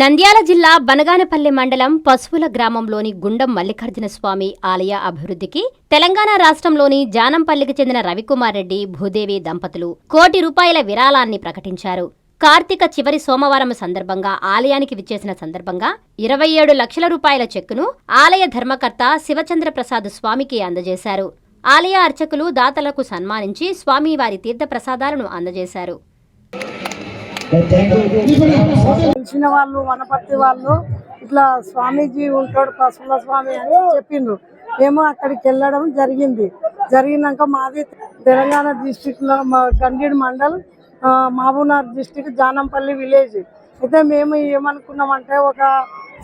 నంద్యాల జిల్లా బనగానపల్లి మండలం పశువుల గ్రామంలోని గుండం మల్లికార్జున స్వామి ఆలయ అభివృద్ధికి తెలంగాణ రాష్ట్రంలోని జానంపల్లికి చెందిన రవికుమార్ రెడ్డి భూదేవి దంపతులు కోటి రూపాయల విరాళాన్ని ప్రకటించారు. కార్తీక చివరి సోమవారం సందర్భంగా ఆలయానికి విచ్చేసిన సందర్భంగా ఇరవై ఏడు లక్షల రూపాయల చెక్కును ఆలయ ధర్మకర్త శివచంద్ర ప్రసాద్ స్వామికి అందజేశారు. ఆలయ అర్చకులు దాతలకు సన్మానించి స్వామివారి తీర్థ ప్రసాదాలను అందజేశారు. తెలిసిన వాళ్ళు వనపర్తి వాళ్ళు ఇట్లా స్వామీజీ ఉంటాడు పసుల స్వామి అని చెప్పిండ్రు. మేము అక్కడికి వెళ్ళడం జరిగింది. జరిగినాక మాది తెలంగాణ డిస్టిక్లో మా గండీడ్ మండల్ ఆ, మహబూబ్నగర్ డిస్టిక్ జానంపల్లి విలేజ్ అయితే మేము ఏమనుకున్నామంటే ఒక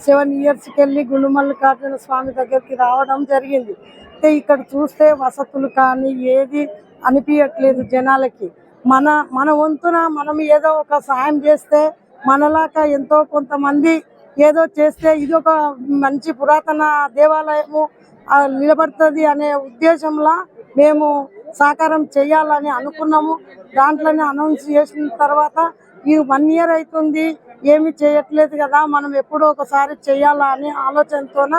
సెవెన్ ఇయర్స్కి వెళ్ళి గుండుమల్లికార్జున స్వామి దగ్గరికి రావడం జరిగింది. అయితే ఇక్కడ చూస్తే వసతులు కానీ ఏది అనిపించట్లేదు జనాలకి. మన మన వంతున మనం ఏదో ఒక సాయం చేస్తే మనలాగా ఎంతో కొంతమంది ఏదో చేస్తే ఇది ఒక మంచి పురాతన దేవాలయము నిలబడుతుంది అనే ఉద్దేశంలో మేము సాకారం చేయాలని అనుకున్నాము. దాంట్లోనే అనౌన్స్ చేసిన తర్వాత ఈ వన్ ఇయర్ అవుతుంది ఏమి చేయట్లేదు కదా మనం ఎప్పుడో ఒకసారి చేయాలా అనే ఆలోచనతోన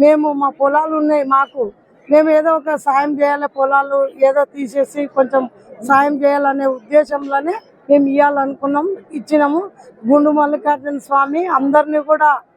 మేము మా పొలాలు ఉన్నాయి మాకు. మేము ఏదో ఒక సాయం చేయాలి పొలాలు ఏదో తీసేసి కొంచెం సాయం చేయాలనే ఉద్దేశంలోనే మేము ఇవ్వాలనుకున్నాం ఇచ్చినాము. గుండు మల్లికార్జున స్వామి అందరినీ కూడా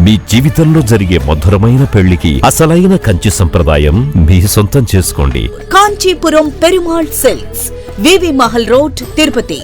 మీ జీవితంలో జరిగే మధురమైన పెళ్ళికి అసలైన కంచి సంప్రదాయం మీ సొంతం చేసుకోండి. Kanchipuram Perumal sales VV Mahal road Tirupati.